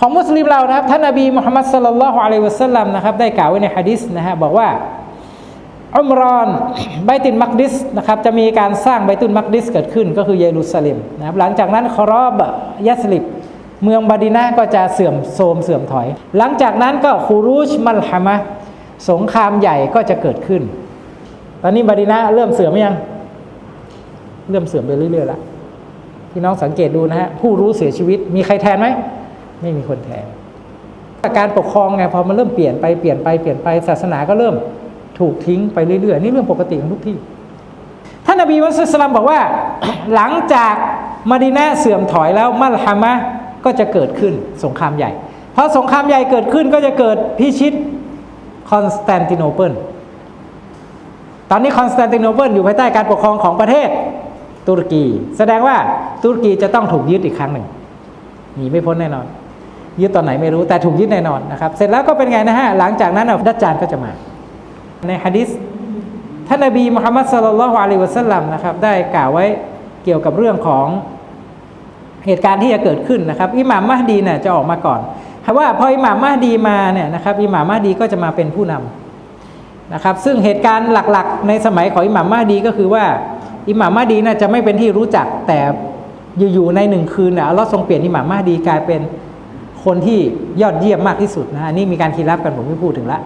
ของมุสลิมเรานะครับท่านนบีมุฮัมมัดสุลลัลลอฮุอะลัยวะสัลลัมนะครับได้กล่าวไว้ในฮะดิษนะฮะบอกว่าอุมรอนไบตุนมักดิสนะครับจะมีการสร้างไบตุนมักดิสเกิดขึ้นก็คือเยรูซาเล็มนะครับหลังจากนั้นคอรอบยัสลิบเมืองบาดินาก็จะเสื่อมโทรมเสื่อมถอย หลังจากนั้นก็คูรูชมัลฮามะสงครามใหญ่ก็จะเกิดขึ้น ตอนนี้บาดินาเริ่มเสื่อมยัง เริ่มเสื่อมไปเรื่อยๆแล้วพี่น้องสังเกตดูนะฮะผู้รู้เสียชีวิตมีใครแทนไหม ไม่มีคนแทนการปกครองไงพอมันเริ่มเปลี่ยนไปเปลี่ยนไปเปลี่ยนไปศาสนาก็เริ่มถูกทิ้งไปเรื่อยๆนี่เรื่องปกติของทุกที่ ท่านนบีมุสลิมบอกว่า หลังจากมาดีนาเสื่อมถอยแล้วมัลฮามะก็จะเกิดขึ้นสงครามใหญ่พอสงครามใหญ่เกิดขึ้นก็จะเกิดพิชิตคอนสแตนติโนเปิลตอนนี้คอนสแตนติโนเปิลอยู่ภายใต้การปกครองของประเทศตุรกี แสดงว่าตุรกีจะต้องถูกยึดอีกครั้งหนึ่งหนีไม่พ้นแน่นอน ยึดตอนไหนไม่รู้แต่ถูกยึดแน่นอนนะครับ เสร็จแล้วก็เป็นไงนะฮะ หลังจากนั้นดัจจานก็จะมา ในฮะดิษท่านนบีมุฮัมมัดสุลลัลฮุอะลัยฮิวะสัลลัมนะครับได้กล่าวไว้เกี่ยวกับเรื่องของเหตุการณ์ที่จะเกิดขึ้นนะครับอิหม่ามมหดีเนี่ยจะออกมาก่อนเพราะว่าพออิหม่ามมหดีมาเนี่ยนะครับอิหม่ามมหดีก็จะมาเป็นผู้นำนะครับ ซึ่งเหตุการณ์หลักๆ ในสมัยของอิหม่ามมหดีก็คือว่าอิหม่ามมหดีน่ะจะไม่เป็นที่รู้จักแต่อยู่ๆในหนึ่งคืนน่ะอัลลอฮ์ทรงเปลี่ยนอิหม่ามมหดีกลายเป็น คนที่ยอดเยี่ยมมากที่สุดนะอันนี้มีการคีรับกันผมไม่พูดถึงละ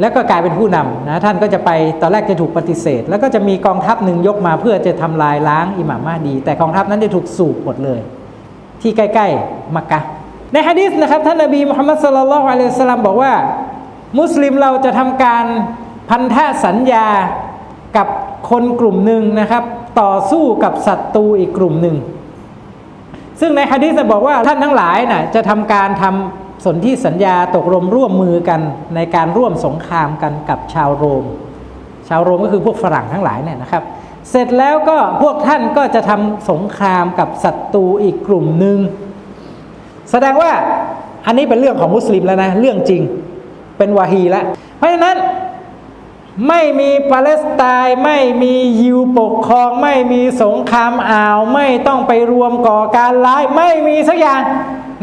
แล้วก็กลายเป็นผู้นำนะท่านก็จะไปตอนแรกจะถูกปฏิเสธ แล้วก็จะมีกองทัพหนึ่งยกมาเพื่อจะทำลายล้างอิหม่ามมาดี แต่กองทัพนั้นจะถูกสูบหมดเลย ที่ใกล้ๆมักกะในฮะดีษนะครับท่านนบีมุฮัมมัดสุลลัลลอฮุอะลัยฮิวะสัลลัมบอกว่า มุสลิมเราจะทำการพันธะสัญญากับคนกลุ่มหนึ่งนะครับ ต่อสู้กับศัตรูอีกกลุ่มหนึ่ง ซึ่งในฮะดีษบอกว่าท่านทั้งหลายน่ะจะทำการทำสนธิสัญญาตกลงร่วมมือกันในการร่วมสงครามกันกับชาวโรม ชาวโรมก็คือพวกฝรั่งทั้งหลายเนี่ยนะครับ เสร็จแล้วก็พวกท่านก็จะทำสงครามกับศัตรูอีกกลุ่มหนึ่งแสดงว่าอันนี้เป็นเรื่องของมุสลิมแล้วนะ เรื่องจริงเป็นวาฮีแล้วเพราะฉะนั้น ไม่มีปาเลสไตน์ไม่มียิวปกครอง ไม่มีสงครามอ่าว ไม่ต้องไปรวมก่อการร้าย ไม่มีสักอย่าง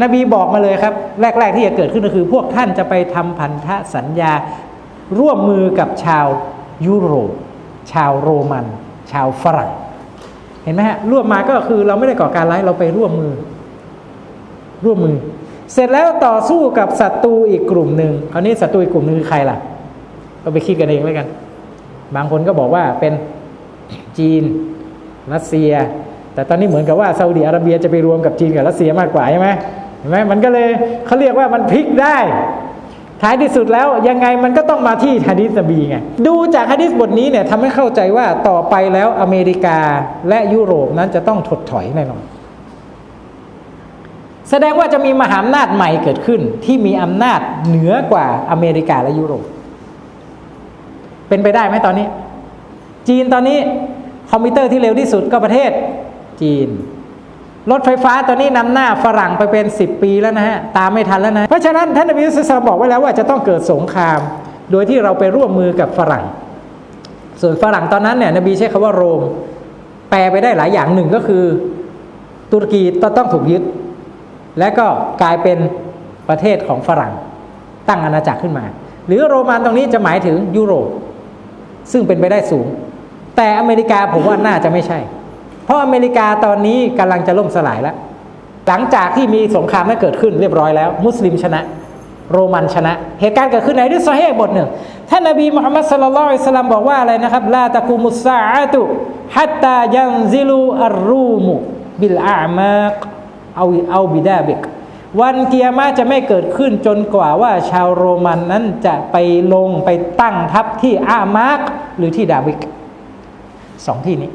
นบีบอกมาเลยครับ แรก ๆ ที่จะเกิดขึ้นก็คือ พวกท่านจะไปทำพันธสัญญา ร่วมมือกับชาวยุโรป ชาวโรมัน ชาวฝรั่ง เห็นไหมฮะร่วมมาก็คือเราไม่ได้ก่อการร้ายเราไปร่วมมือ ร่วมมือ เสร็จแล้วต่อสู้กับศัตรูอีกกลุ่มหนึ่งคราวนี้ศัตรูอีกกลุ่มหนึ่งคือใครล่ะ ก็ไปคิดกันเองแล้วกัน บางคนก็บอกว่าเป็นจีนรัสเซีย แต่ตอนนี้เหมือนกับว่าซาอุดิอาระเบียจะไปรวมกับจีนกับรัสเซียมากกว่าใช่ไหมเห็นไหมมันก็เลยเขาเรียกว่ามันพลิกได้ ท้ายที่สุดแล้วยังไงมันก็ต้องมาที่ฮะดิษนบีไงดูจากฮะดิษบทนี้เนี่ยทำให้เข้าใจว่าต่อไปแล้วอเมริกาและยุโรปนั้นจะต้องถดถอยแน่นอนแสดงว่าจะมีมหาอำนาจใหม่เกิดขึ้นที่มีอำนาจเหนือกว่าอเมริกาและยุโรป เป็นไปได้ไหมตอนนี้ จีนตอนนี้คอมพิวเตอร์ที่เร็วที่สุดก็ประเทศจีน รถไฟฟ้าตอนนี้นำหน้าฝรั่งไปเป็น 10 ปีแล้วนะฮะ ตามไม่ทันแล้วนะ เพราะฉะนั้นท่านนบีมุสลิมบอกไว้แล้วว่าจะต้องเกิดสงคราม โดยที่เราไปร่วมมือกับฝรั่ง ส่วนฝรั่งตอนนั้นเนี่ยนบีใช้คำว่าโรม แปลไปได้หลายอย่างหนึ่งก็คือตุรกีต้องถูกยึด และก็กลายเป็นประเทศของฝรั่ง ตั้งอาณาจักรขึ้นมา หรือโรมันตรงนี้จะหมายถึงยุโรป ซึ่งเป็นไปได้สูง แต่อเมริกาผมว่าน่าจะไม่ใช่ เพราะอเมริกาตอนนี้กำลังจะล่มสลายแล้ว หลังจากที่มีสงครามนั้นเกิดขึ้นเรียบร้อยแล้ว มุสลิมชนะ โรมันชนะ เหตุการณ์เกิดขึ้นในดิสเฮบทหนึ่งท่านนบีมุฮัมมัดสลลัลลอฮุอะลัยสลลัมบอกว่าอะไรนะครับลาตะกุมุสซาอะตุฮัตตายันซิลูอัรรูมุบิลอามาคเอาเอาบิดาบิก วันเกียร์มาจะไม่เกิดขึ้นจนกว่าว่าชาวโรมันนั้นจะไปลงไปตั้งทัพที่อามาคหรือที่ดาบิกสองที่นี้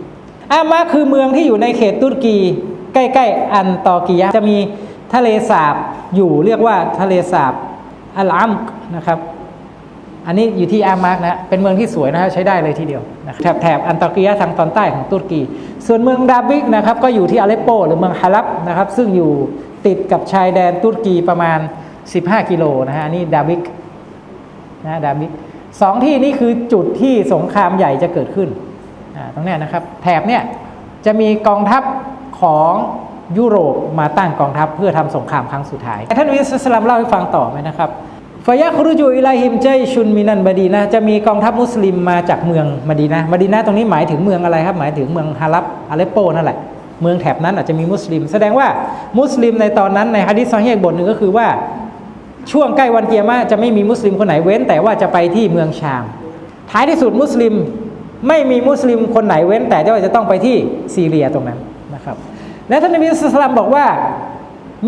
อามาร์คือเมืองที่อยู่ในเขตตุรกี ใกล้ๆอันตอกียะจะมีทะเลสาบอยู่เรียกว่าทะเลสาบอัลอัมนะครับ อันนี้อยู่ที่อามาร์กนะเป็นเมืองที่สวยนะครับใช้ได้เลยทีเดียวนะแถบแถบอันตอกียะทางตอนใต้ของตุรกี ส่วนเมืองดาบิกนะครับก็อยู่ที่อาเลปโป หรือเมืองฮาลับนะครับซึ่งอยู่ ติดกับชายแดนตุรกีประมาณ 15 กิโลนะฮะนี่ดาบิกนะดาบิกสองที่นี่คือจุดที่สงครามใหญ่จะเกิดขึ้นตรงนี้นะครับ แถบเนี่ยจะมีกองทัพของยุโรปมาตั้งกองทัพเพื่อทำสงครามครั้งสุดท้าย ท่านวิสลามเล่าให้ฟังต่อไหมนะครับฟยะครุจูอิไลฮิมใจชุนมินันบดีนะจะมีกองทัพมุสลิมมาจากเมืองมดีนะมดีนะตรงนี้หมายถึงเมืองอะไรครับ หมายถึงเมืองฮาลับอาเลปโปนั่นแหละ เมืองแถบนั้นอาจจะมีมุสลิม แสดงว่ามุสลิมในตอนนั้นในฮะดิษซอฮีฮ์บทหนึ่งก็คือว่าช่วงใกล้วันเกียร์มาจะไม่มีมุสลิมคนไหนเว้น แต่ว่าจะไปที่เมืองชาม ท้ายที่สุดมุสลิมไม่มีมุสลิมคนไหนเว้น แต่ว่าจะต้องไปที่ซีเรียตรงนั้นนะครับและท่านนบีสุลต่านบอกว่า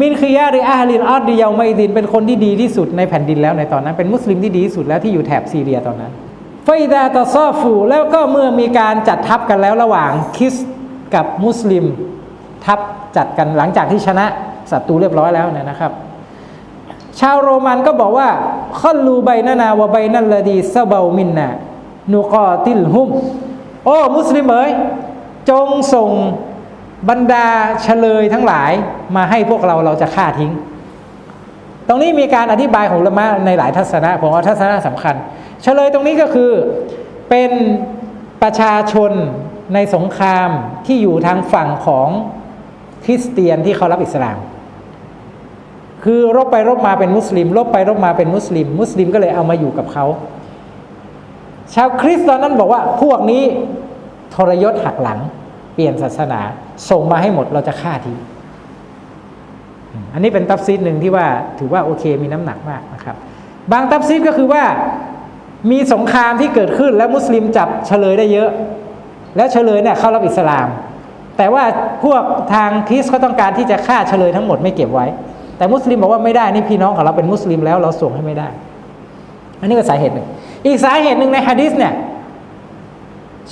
มินคิยาหริออาลินอัดดิยาไมดินเป็นคนที่ดีที่สุดในแผ่นดินแล้วในตอนนั้นเป็นมุสลิมที่ดีที่สุดแล้วที่อยู่แถบซีเรียตอนนั้นไฟดาตอซอฟูแล้วก็เมื่อมีการจัดทัพกันแล้วระหว่างคริสต กับมุสลิมทัพจัดกันหลังจากที่ชนะศัตรูเรียบร้อยแล้วเนี่ยนะครับ ชาวโรมันก็บอกว่าคอลลูใบนานาวใบนันลลดีเซเบามินนานูกอติลฮุมโอ้มุสลิมเอ๋ยจงส่งบรรดาเฉลยทั้งหลายมาให้พวกเราเราจะฆ่าทิ้ง ตรงนี้มีการอธิบายของละมะในหลายทัศนะผมว่าทัศนะสำคัญ เฉลยตรงนี้ก็คือเป็นประชาชน ในสงครามที่อยู่ทางฝั่งของคริสเตียนที่เขารับอิสลาม คือรบไปรบมาเป็นมุสลิม รบไปรบมาเป็นมุสลิม มุสลิมก็เลยเอามาอยู่กับเขา ชาวคริสต์ตอนนั้นบอกว่าพวกนี้ทรยศหักหลัง เปลี่ยนศาสนา ส่งมาให้หมดเราจะฆ่าทิ้งอืมอันนี้เป็นตัฟซีดหนึ่งที่ว่าถือว่าโอเคมีน้ำหนักมากนะครับ บางตัฟซีดก็คือว่ามีสงครามที่เกิดขึ้นแล้วมุสลิมจับเฉลยได้เยอะ แล้วเฉลยเนี่ยเข้ารับอิสลาม แต่ว่าพวกทางคริสเขาต้องการที่จะฆ่าเฉลยทั้งหมดไม่เก็บไว้ แต่มุสลิมบอกว่าไม่ได้นี่พี่น้องของเราเป็นมุสลิมแล้วเราส่งให้ไม่ได้ อันนี้ก็สาเหตุหนึ่ง อีกสาเหตุหนึ่งในฮะดิษเนี่ย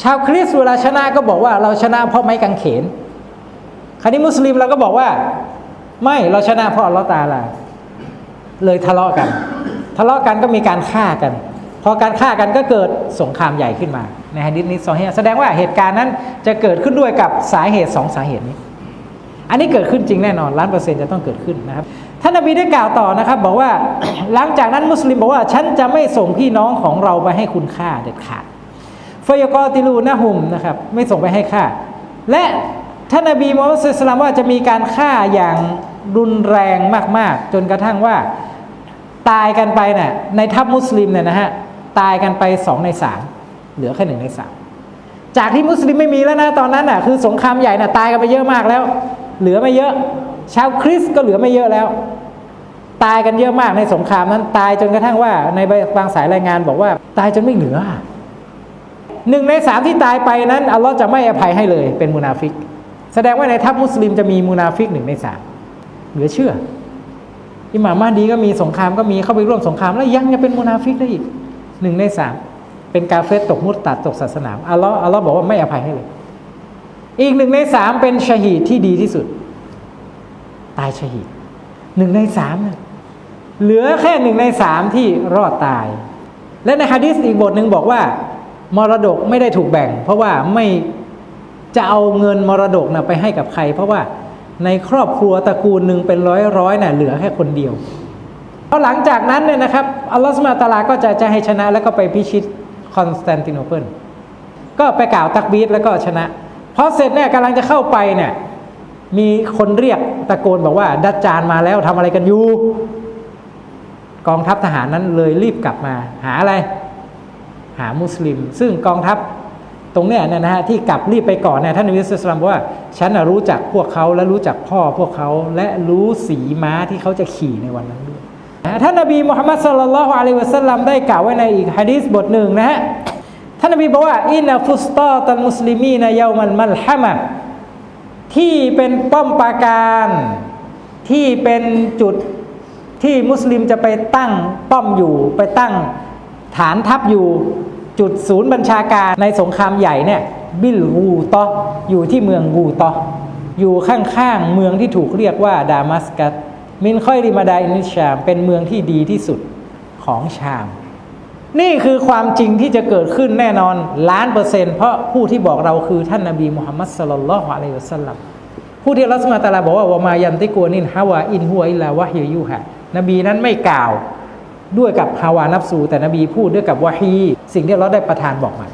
ชาวคริสต์เวลาชนะก็บอกว่าเราชนะเพราะไม้กางเขน คราวนี้มุสลิมเราก็บอกว่า ไม่เราชนะเพราะอัลลอฮ์ตาลา เลยทะเลาะกัน ทะเลาะกันก็มีการฆ่ากัน พอการฆ่ากันก็เกิดสงครามใหญ่ขึ้นมา ในฮะดิษนี้ซอฮีฮ์แสดงว่าเหตุการณ์นั้นจะเกิดขึ้นด้วยกับสาเหตุสองสาเหตุนี้ อันนี้เกิดขึ้นจริงแน่นอนล้านเปอร์เซ็นต์จะต้องเกิดขึ้นนะครับท่านนบีได้กล่าวต่อนะครับ บอกว่าหลังจากนั้นมุสลิมบอกว่าฉันจะไม่ส่งพี่น้องของเราไปให้คุณค่าเด็ดขาดฟยกอติลูนะฮุมนะครับไม่ส่งไปให้ฆ่า และท่านนบีมูฮัมมัดสุลตัลลัมว่าจะมีการฆ่าอย่างรุนแรงมาก ๆ จนกระทั่งว่าตายกันไปเนี่ยในทัพมุสลิมเนี่ยนะฮะ ตายกันไปสองในสามเหลือแค่หนึ่งในสามจากที่มุสลิมไม่มีแล้วนะตอนนั้นน่ะคือสงครามใหญ่น่ะตายกันไปเยอะมากแล้ว เหลือไม่เยอะ ชาวคริสต์ก็เหลือไม่เยอะแล้ว ตายกันเยอะมากในสงครามนั้น ตายจนกระทั่งว่า ในบางสายรายงานบอกว่า ตายจนไม่เหลือหนึ่งในสามที่ตายไปนั้นอัลลอฮ์จะไม่อภัยให้เลยเป็นมุนาฟิก แสดงว่าในทัพมุสลิมจะมีมุนาฟิกหนึ่งในสามเหลือเชื่ออิหม่ามมาดีก็มีสงครามก็มีเข้าไปร่วมสงครามแล้วยังจะเป็นมุนาฟิกได้อีก หนึ่งในสามเป็นกาเฟตตกมุตตัดตกศาสนาอัลลอฮ์อัลลอฮ์บอกว่าไม่อภัยให้เลย อีกหนึ่งในสามเป็นชะฮีดที่ดีที่สุด ตายชะฮีดหนึ่งในสามน่ะเหลือแค่หนึ่งในสามที่รอดตาย และในฮะดิษอีกบทหนึ่งบอกว่า มรดกไม่ได้ถูกแบ่ง เพราะว่าไม่จะเอาเงินมรดกนะไปให้กับใคร เพราะว่าในครอบครัวตระกูลหนึ่งเป็นร้อยร้อยน่ะเหลือแค่คนเดียว พอหลังจากนั้นเนี่ยนะครับอัลลอฮฺสุบฮาตาลาก็จะจะให้ชนะแล้วก็ไปพิชิตคอนสแตนติโนเปิลก็ไปกล่าวตักบีดแล้วก็ชนะพอเสร็จเนี่ยกำลังจะเข้าไปเนี่ยมีคนเรียกตะโกนบอกว่า ดัจจานมาแล้วทำอะไรกันอยู่ กองทัพทหารนั้นเลยรีบกลับมา หาอะไร หามุสลิม ซึ่งกองทัพตรงเนี้ยเนยนะฮะที่กลับรีบไปก่อนเนี่ยท่านนบีสุลต่านบอกว่า ฉันรู้จักพวกเขาและรู้จักพ่อพวกเขาและรู้สีม้าที่เขาจะขี่ในวันนั้นด้วย ท่านนบีมุฮัมมัดสุลลัลลอฮุอะลัยฮิวะสัลลัมได้กล่าวไว้ในอีกฮะดีษบทหนึ่งนะฮะท่านนบีบอกว่าอินนัฟุสตาตัลมุสลิมีนเยามันมัลฮามะที่เป็นป้อมปราการที่เป็นจุดที่มุสลิมจะไปตั้งป้อมอยู่ ไปตั้งฐานทัพอยู่จุดศูนย์บัญชาการในสงครามใหญ่เนี่ยบิลกูตออยู่ที่เมืองกูตออยู่ข้างๆเมืองที่ถูกเรียกว่าดามัสกัส มินค่อยริมาดาอินิชาม เป็นเมืองที่ดีที่สุดของชาม นี่คือความจริงที่จะเกิดขึ้นแน่นอนล้านเปอร์เซ็นต์เพราะผู้ที่บอกเราคือท่านนบีมุฮัมมัดสลลัลลอฮุอะลัยฮิวะสัลลัมผู้ที่รัสมาตาลาบอกว่าวะมายันติกัวนินฮาวาอินฮัวอิลลาวะฮิยูฮะนบีนั้นไม่กล่าวด้วยกับฮาวานับสูแต่นบีพูดด้วยกับวะฮีสิ่งที่เราได้ประทานบอกมา